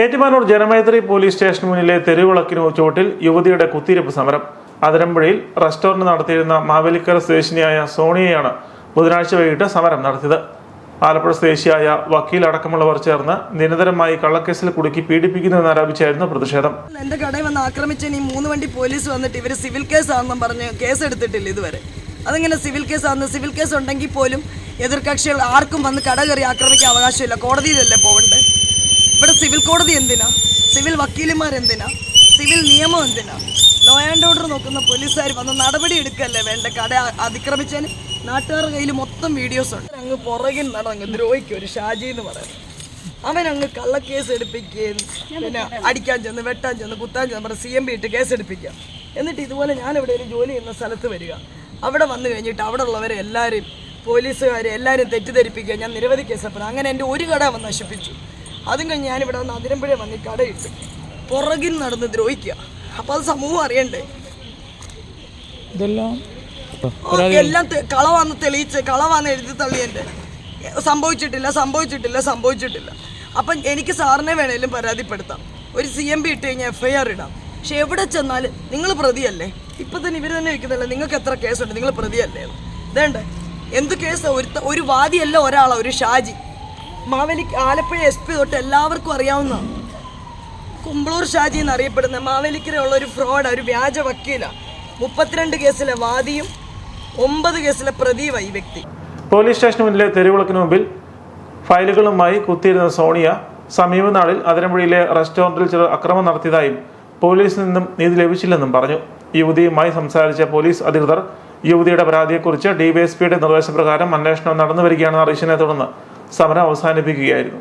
Ettumanoor Janamaithri police സ്റ്റേഷന് മുന്നിലെ തെരുവിളക്കിന് ചുവട്ടിൽ യുവതിയുടെ കുത്തിയിരിപ്പ് സമരം. അതിരമ്പുഴയിൽ റെസ്റ്റോറന്റ് നടത്തിയിരുന്ന മാവേലിക്കര സ്വദേശിനിയായ സോണിയയാണ് ബുധനാഴ്ച വൈകിട്ട് സമരം നടത്തിയത്. ആലപ്പുഴ സ്വദേശിയായ വക്കീൽ അടക്കമുള്ളവർ ചേർന്ന് നിരന്തരമായി കള്ളക്കേസിൽ കുടുക്കി പീഡിപ്പിക്കുന്നുവെന്നാരോപിച്ചായിരുന്നു പ്രതിഷേധം. എന്റെ കടയിൽ വന്ന് ആക്രമിച്ചതിന് ഈ മൂന്ന് വണ്ടി പോലീസ് വന്നിട്ട് ഇവർ സിവിൽ കേസ് കേസാണെന്നും പറഞ്ഞ് കേസ് എടുത്തിട്ടില്ല ഇതുവരെ. അതിങ്ങനെ സിവിൽ കേസ് കേസാണെന്ന് സിവിൽ കേസ് ഉണ്ടെങ്കിൽ പോലും എതിർകക്ഷികൾ ആർക്കും വന്ന് കട കയറി ആക്രമിക്കാൻ അവകാശമില്ല. കോടതിയിലല്ലേ പോകണ്ടേ? ഇവിടെ സിവിൽ കോടതി എന്തിനാ? സിവിൽ വക്കീലുമാർ എന്തിനാ? സിവിൽ നിയമം എന്തിനാ? ലോ ആൻഡ് ഓർഡർ നോക്കുന്ന പോലീസുകാർ വന്ന് നടപടി എടുക്കല്ലേ വേണ്ട? കട അതിക്രമിച്ചതിന് നാട്ടുകാരുടെ കയ്യിൽ മൊത്തം വീഡിയോസ് ഉണ്ട്. അങ്ങ് പുറകിൽ നടങ്ങ് ദ്രോഹിക്കും ഒരു ഷാജി എന്ന് പറയുന്നത് അവൻ അങ്ങ് കള്ളക്കേസ് എടുപ്പിക്കുകയും പിന്നെ അടിക്കാൻ ചെന്ന് വെട്ടാൻ ചെന്ന് കുത്താൻ ചെന്ന് പറഞ്ഞ് സി എം ബി ഇട്ട് കേസ് എടുപ്പിക്കുക എന്നിട്ട് ഇതുപോലെ ഞാൻ എവിടെയെങ്കിലും ജോലി ചെയ്യുന്ന സ്ഥലത്ത് വരിക. അവിടെ വന്നു കഴിഞ്ഞിട്ട് അവിടെ ഉള്ളവരെ എല്ലാവരും പോലീസുകാരെ എല്ലാവരും തെറ്റിദ്ധരിപ്പിക്കുക. ഞാൻ നിരവധി കേസപ്പെടും അങ്ങനെ എന്റെ ഒരു കട അവൻ നശിപ്പിച്ചു. അതും കഴിഞ്ഞ് ഞാനിവിടെ വന്ന് അതിരമ്പുഴ വന്ന് കടയിട്ട് പുറകിൽ നടന്ന് ദ്രോഹിക്കുക. അപ്പോൾ അത് സമൂഹം അറിയണ്ടേ? ഇതെല്ലാം എല്ലാം കളവാന്ന് തെളിയിച്ച് കളവാന്ന് എഴുതി തള്ളിയെന്റെ സംഭവിച്ചിട്ടില്ല സംഭവിച്ചിട്ടില്ല സംഭവിച്ചിട്ടില്ല. അപ്പം എനിക്ക് സാറിനെ വേണേലും പരാതിപ്പെടുത്താം. ഒരു സി എം ബി ഇട്ട് കഴിഞ്ഞാൽ എഫ് ഐ ആർ ഇടാം. പക്ഷെ എവിടെ ചെന്നാൽ നിങ്ങൾ പ്രതിയല്ലേ? ഇപ്പം തന്നെ ഇവർ തന്നെ വെക്കുന്നില്ല നിങ്ങൾക്ക് എത്ര കേസുണ്ട്? നിങ്ങൾ പ്രതിയല്ലേ ഇതേണ്ട? എന്ത് കേസ്? ഒരു ഒരു വാദിയല്ല ഒരാളാണ് ഒരു ഷാജി. മാവേലി ആലപ്പുഴ എസ് പി തൊട്ട് എല്ലാവർക്കും അറിയാവുന്ന കുമ്പളൂർ ഷാജി എന്നറിയപ്പെടുന്ന മാവേലിക്കരയുള്ള ഒരു ഫ്രോഡ് ഒരു വ്യാജ വക്കീല. മുപ്പത്തിരണ്ട് കേസിലെ വാദിയും ഒമ്പത് കേസിലെ പ്രതിയുമായി വ്യക്തി. പോലീസ് സ്റ്റേഷന് മുന്നിലെ തെരുവിളക്കിന് മുമ്പിൽ ഫയലുകളുമായി കുത്തിയിരുന്ന സോണിയ സമീപനാളിൽ അതിരമ്പുഴയിലെ റെസ്റ്റോറന്റിൽ ചിലർ അക്രമം നടത്തിയതായും പോലീസിൽ നിന്നും നീതി ലഭിച്ചില്ലെന്നും പറഞ്ഞു. യുവതിയുമായി സംസാരിച്ച പോലീസ് അധികൃതർ യുവതിയുടെ പരാതിയെക്കുറിച്ച് ഡിവൈഎസ്പിയുടെ നിർദ്ദേശപ്രകാരം അന്വേഷണം നടന്നു വരികയാണെന്ന് അറിയിച്ചതിനെ തുടർന്ന് സമരം അവസാനിപ്പിക്കുകയായിരുന്നു.